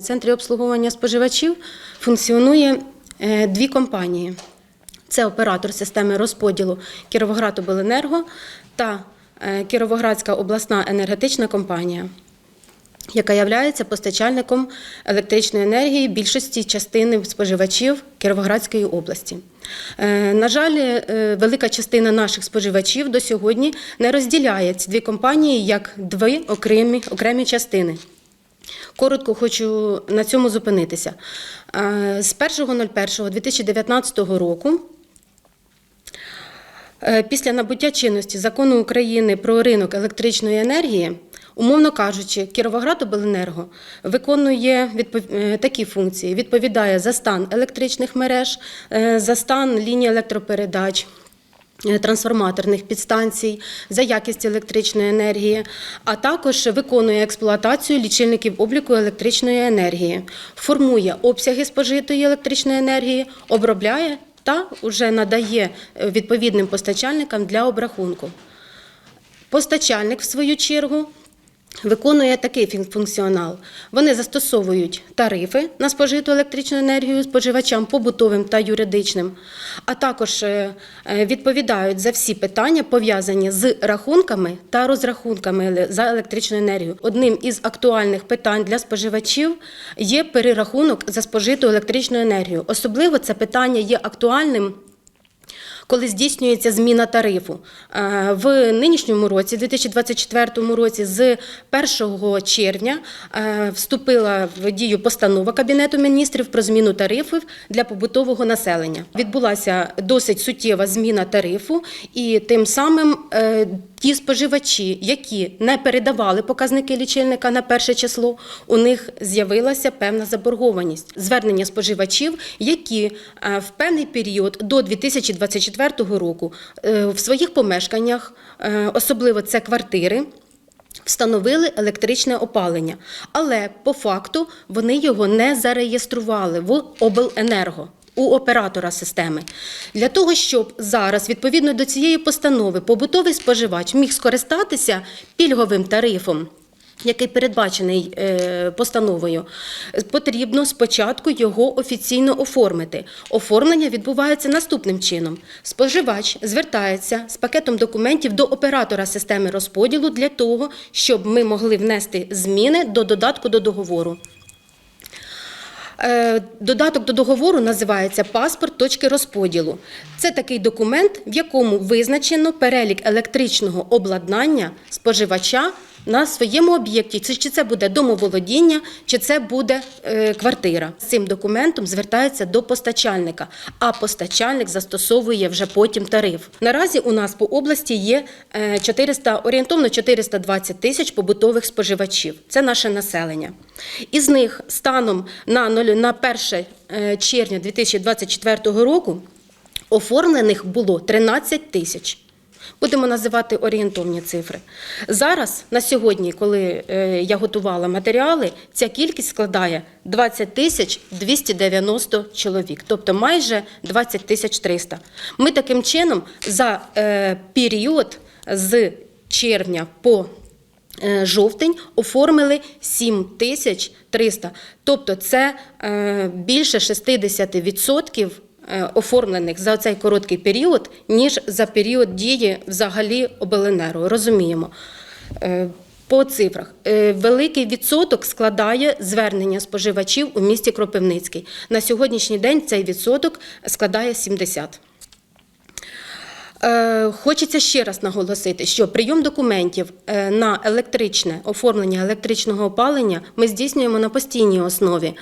В центрі обслуговування споживачів функціонує е, дві компанії: це оператор системи розподілу Кіровоградобленерго та е, Кіровоградська обласна енергетична компанія, яка є постачальником електричної енергії більшості частини споживачів Кіровоградської області. Е, На жаль, велика частина наших споживачів до сьогодні не розділяє ці дві компанії як дві окремі, окремі частини. Коротко хочу на цьому зупинитися. Е, З 1.01.2019 року, е, після набуття чинності закону України про ринок електричної енергії, умовно кажучи, Кіровоградобленерго виконує відпов- е, такі функції: відповідає за стан електричних мереж, за стан ліній електропередач. Е, Трансформаторних підстанцій за якість електричної енергії, а також виконує експлуатацію лічильників обліку електричної енергії, формує обсяги спожитої електричної енергії, обробляє та вже надає е, відповідним постачальникам для обрахунку. Постачальник, в свою чергу, виконує такий функціонал. Вони застосовують тарифи на спожиту електричну енергію споживачам побутовим та юридичним, а також е, е, відповідають за всі питання, пов'язані з рахунками та розрахунками за електричну енергію. Одним із актуальних питань для споживачів є перерахунок за спожиту електричну енергію. Особливо це питання є актуальним коли здійснюється зміна тарифу. Е, В нинішньому році, 2024 році, з 1 червня е, вступила в дію постанова Кабінету міністрів про зміну тарифів для побутового населення. Відбулася досить суттєва зміна тарифу, і тим самим е, ті споживачі, які не передавали показники лічильника на перше число, у них з'явилася певна заборгованість. Звернення споживачів, які в певний період до 2024 року е, в своїх помешканнях, е, особливо це квартири. Встановили електричне опалення, але по факту вони його не зареєстрували в обленерго. У оператора системи для того, щоб зараз, відповідно до цієї постанови, побутовий споживач міг скористатися пільговим тарифом, який передбачений е, постановою, потрібно спочатку його офіційно оформити. Оформлення відбувається наступним чином: споживач звертається з пакетом документів до оператора системи розподілу для того, щоб ми могли внести зміни до додатку до договору. Е, Додаток до договору називається паспорт точки розподілу. Це такий документ, в якому визначено перелік електричного обладнання споживача на своєму об'єкті. Чи це буде домоволодіння, чи це буде е, квартира. З цим документом звертається до постачальника, а постачальник застосовує вже потім тариф. Наразі у нас по області є е, 400, орієнтовно 420 тисяч побутових споживачів. Це наше населення. Із них станом на 0 на 1 е, червня 2024 року оформлених було 13 тисяч. Будемо називати орієнтовні цифри. Зараз, на сьогодні, коли е, я готувала матеріали, ця кількість складає 20 тисяч 290 чоловік, тобто майже 20 тисяч 300. Ми таким чином за е, період з червня по е, жовтень оформили 7300. Тобто це більше 60% е, оформлених за цей короткий період, ніж за період дії взагалі обленерго. Розуміємо. Е, По цифрах Е, великий відсоток складає звернення споживачів у місті Кропивницький. На сьогоднішній день цей відсоток складає 70. Е, Хочеться ще раз наголосити, що прийом документів е, на електричне оформлення електричного опалення ми здійснюємо на постійній основі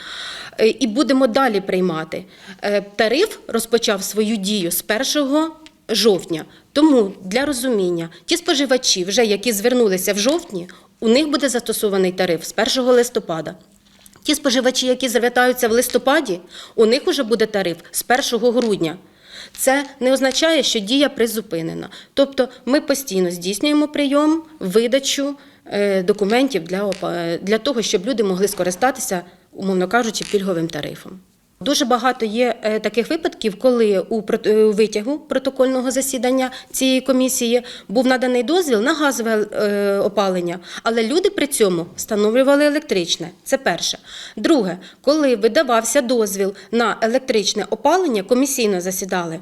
Е, і будемо далі приймати. Е, Тариф розпочав свою дію з 1 жовтня. Тому для розуміння, ті споживачі, вже які звернулися в жовтні, у них буде застосований тариф з 1 листопада. Ті споживачі, які звертаються в листопаді, у них вже буде тариф з 1 грудня. Це не означає, що дія призупинена. Тобто ми постійно здійснюємо прийом, видачу е, документів для того, щоб люди могли скористатися, умовно кажучи, пільговим тарифом. Дуже багато є е, таких випадків, коли е, у витягу протокольного засідання цієї комісії був наданий дозвіл на газове е, опалення, але люди при цьому встановлювали електричне. Це перше. Друге, коли видавався дозвіл на електричне опалення, комісійно засідали.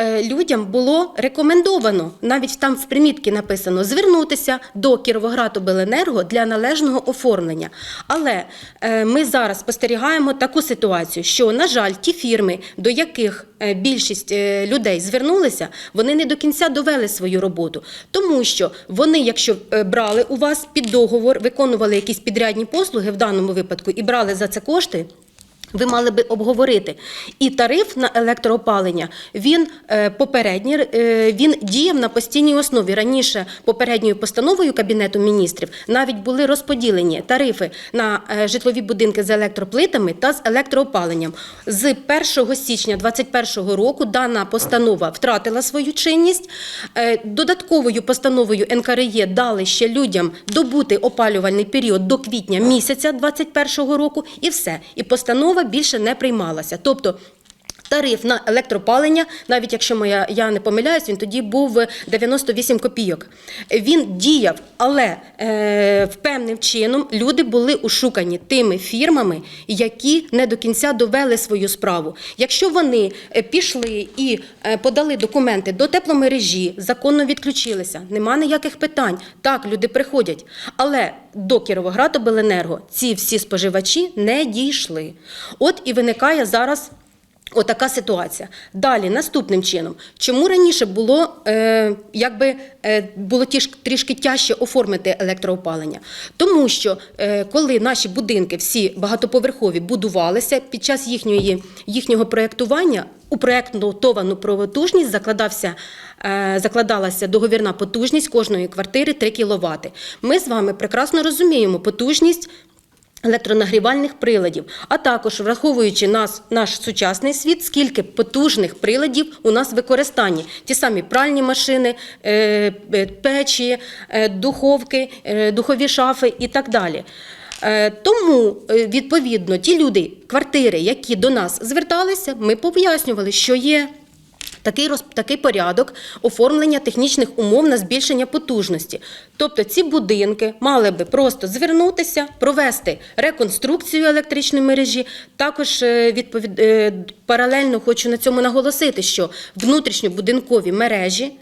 Е, Людям було рекомендовано, навіть там в примітці написано, звернутися до Кіровоградобленерго для належного оформлення. Але е, ми зараз спостерігаємо таку ситуацію, що, на жаль, ті фірми, до яких е, більшість людей звернулися, вони не до кінця довели свою роботу. Тому що вони, якщо брали у вас під договор, виконували якісь підрядні послуги в даному випадку і брали за це кошти. Ви мали би обговорити. І тариф на електроопалення він е, попередній е, він діяв на постійній основі. Раніше попередньою постановою Кабінету міністрів навіть були розподілені тарифи на е, житлові будинки з електроплитами та з електроопаленням. З 1 січня 2021 року дана постанова втратила свою чинність. Додатковою постановою НКРЄ дали ще людям добути опалювальний період до квітня місяця 2021 року, і все. І постанова більше не приймалася. Тобто Тариф на електропалення, навіть якщо моя я не помиляюсь, він тоді був 98 копійок. Він діяв, але е, певним чином люди були ушукані тими фірмами, які не до кінця довели свою справу. Якщо вони е, пішли і е, подали документи до тепломережі, законно відключилися, нема ніяких питань. Так, люди приходять. Але до Кіровоградобленерго ці всі споживачі не дійшли. От і виникає зараз. Отака ситуація. Далі наступним чином, чому раніше було е, якби е, було тіж, трішки тяжче оформити електроопалення? Тому що е, коли наші будинки всі багатоповерхові будувалися під час їхньої їхнього проєктування. У проєктовану потужність закладався, е, закладалася договірна потужність кожної квартири 3 кВт. Ми з вами прекрасно розуміємо потужність електронагрівальних приладів, а також враховуючи нас, наш сучасний світ, скільки потужних приладів у нас в використанні. Ті самі пральні машини, е, е, печі, е, духовки, духові шафи і так далі. Тому, відповідно, ті люди, квартири, які до нас зверталися, ми пояснювали, що є Такий роз, такий порядок оформлення технічних умов на збільшення потужності. Тобто ці будинки мали би просто звернутися, провести реконструкцію електричної мережі. Також е, відповід, е, паралельно хочу на цьому наголосити, що внутрішньобудинкові мережі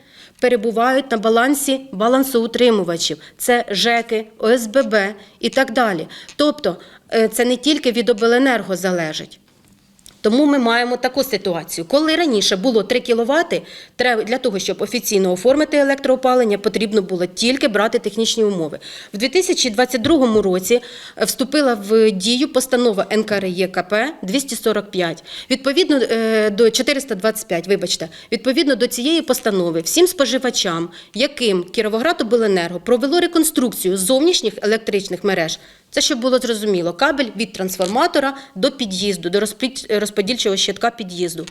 перебувають на балансі балансоутримувачів. Це ЖЕКи, ОСББ і так далі. Тобто е, це не тільки від обленерго залежить. Тому ми маємо таку ситуацію. Коли раніше було 3 кВт, для того, щоб офіційно оформити електроопалення, потрібно було тільки брати технічні умови. В 2022 році е, вступила в дію постанова НКРЄКП 245. Відповідно е, до 425, вибачте, відповідно до цієї постанови всім споживачам, яким Кіровоградобленерго провело реконструкцію зовнішніх електричних мереж, це щоб було зрозуміло, кабель від трансформатора до під'їзду, до розподільчого щитка під'їзду.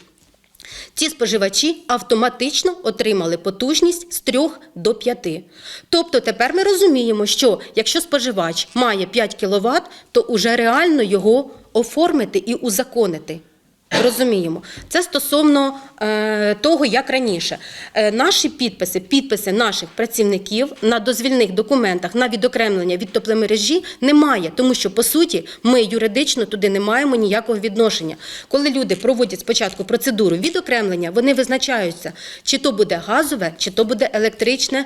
Ці споживачі автоматично отримали потужність з 3 до 5. Тобто тепер ми розуміємо, що якщо споживач має 5 кВт, то уже реально його оформити і узаконити. Розуміємо. Це стосовно е, того, як раніше. Е, наші підписи, підписи наших працівників на дозвільних документах на відокремлення від тепломережі немає, тому що по суті ми юридично туди не маємо ніякого відношення. Коли люди проводять спочатку процедуру відокремлення, вони визначаються, чи то буде газове, чи то буде електричне.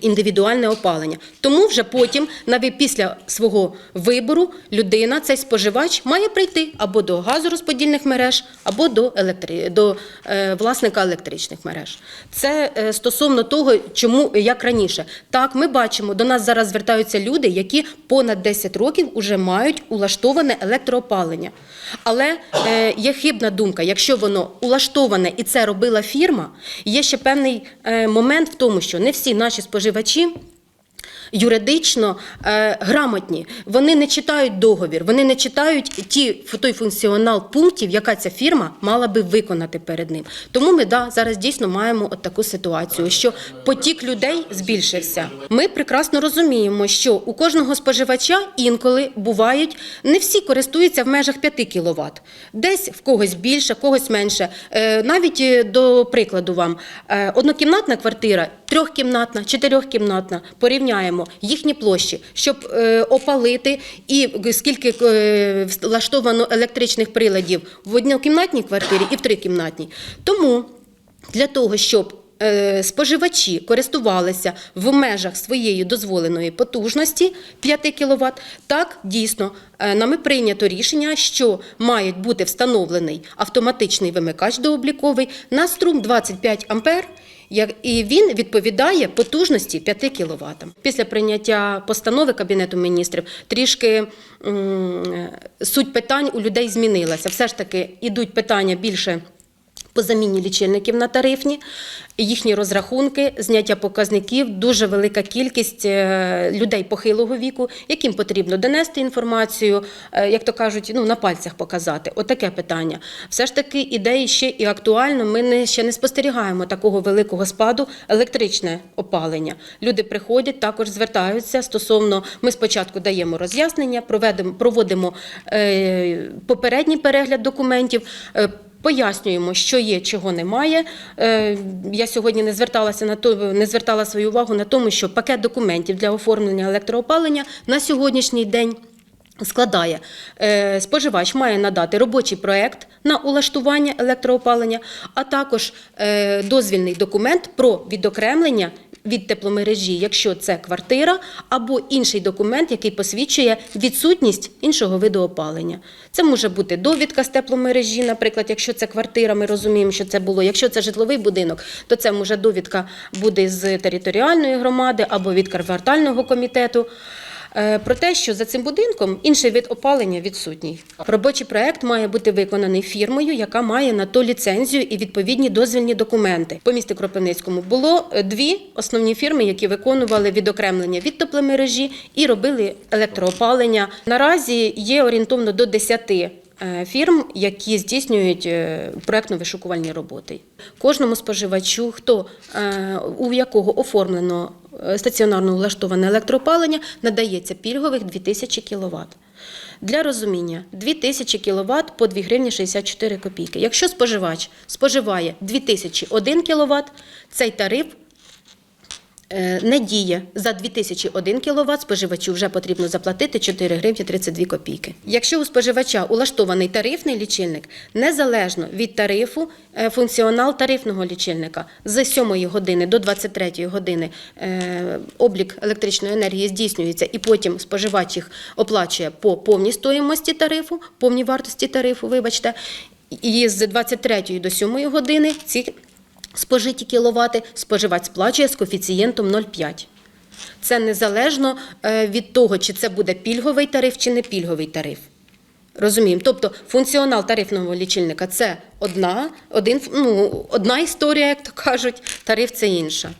Індивідуальне опалення. Тому вже потім, навіть після свого вибору, людина, цей споживач, має прийти або до газорозподільних мереж, або до, електри... до е, власника електричних мереж. Це е, стосовно того, чому як раніше. Так, ми бачимо, до нас зараз звертаються люди, які понад 10 років вже мають улаштоване електроопалення. Але е, є хибна думка, якщо воно улаштоване і це робила фірма, є ще певний момент в тому, що не всі наші споживачі юридично е, грамотні. Вони не читають договір, вони не читають ті той функціонал пунктів, яка ця фірма мала би виконати перед ним. Тому ми да зараз дійсно маємо от таку ситуацію, що потік людей збільшився. Ми прекрасно розуміємо, що у кожного споживача інколи бувають не всі користуються в межах 5 кВт. Десь в когось більше, в когось менше. Е, Навіть е, до прикладу вам е, однокімнатна квартира, трьохкімнатна, чотирьохкімнатна. Порівняємо їхні площі, щоб е, опалити і скільки е, влаштовано електричних приладів в однокімнатній квартирі і в трикімнатній. Тому для того, щоб е, споживачі користувалися в межах своєї дозволеної потужності 5 кВт, так дійсно нами прийнято рішення, що має бути встановлений автоматичний вимикач дообліковий на струм 25 ампер. Як- І він відповідає потужності 5 кВт. Після прийняття постанови Кабінету міністрів трішки м, суть питань у людей змінилася. Все ж таки ідуть питання більше по заміні лічильників на тарифні, їхні розрахунки, зняття показників, дуже велика кількість е, людей похилого віку, яким потрібно донести інформацію, е, як то кажуть, ну на пальцях показати. Отаке питання. Все ж таки ідеї ще і актуально. Ми не ще не спостерігаємо такого великого спаду електричне опалення. Люди приходять, також звертаються стосовно. Ми спочатку даємо роз'яснення, проводимо е, попередній перегляд документів. Пояснюємо, що є, чого немає. Е, Я сьогодні не зверталася на то, не звертала свою увагу на тому, що пакет документів для оформлення електроопалення на сьогоднішній день. Складає е, споживач має надати робочий проект на улаштування електроопалення, а також е, дозвільний документ про відокремлення від тепломережі, якщо це квартира, або інший документ, який посвідчує відсутність іншого виду опалення. Це може бути довідка з тепломережі, наприклад, якщо це квартира, ми розуміємо, що це було. Якщо це житловий будинок, то це може довідка буде з територіальної громади або від квартального комітету. Е, Про те, що за цим будинком інший вид опалення відсутній. Робочий проект має бути виконаний фірмою, яка має на то ліцензію і відповідні дозвільні документи. По місті Кропивницькому було е, дві основні фірми, які виконували відокремлення від тепломережі і робили електроопалення. Наразі є орієнтовно до 10 е, фірм, які здійснюють е, проектно-вишукувальні роботи. Кожному споживачу, хто е, у якого оформлено е, стаціонарно влаштоване електроопалення, надається пільгових 2000 кВт. Для розуміння, 2000 кВт по 2 гривні 64 копійки. Якщо споживач споживає 2001 кВт, цей тариф е, не діє. За 2001 кВт споживачу вже потрібно заплатити 4 гривні 32 копійки. Якщо у споживача улаштований тарифний лічильник, незалежно від тарифу, е, функціонал тарифного лічильника з 7 години до 23 години е, облік електричної енергії здійснюється, і потім споживач їх оплачує по повній стоїмості тарифу, повній вартості тарифу, вибачте. І з 23 до 7 години ці спожиті кіловати споживач сплачує з коефіцієнтом 0,5. Це незалежно е, від того, чи це буде пільговий тариф чи не пільговий тариф. Розуміємо. Тобто функціонал тарифного лічильника це одна, один, ну, одна історія, як то кажуть, тариф це інша.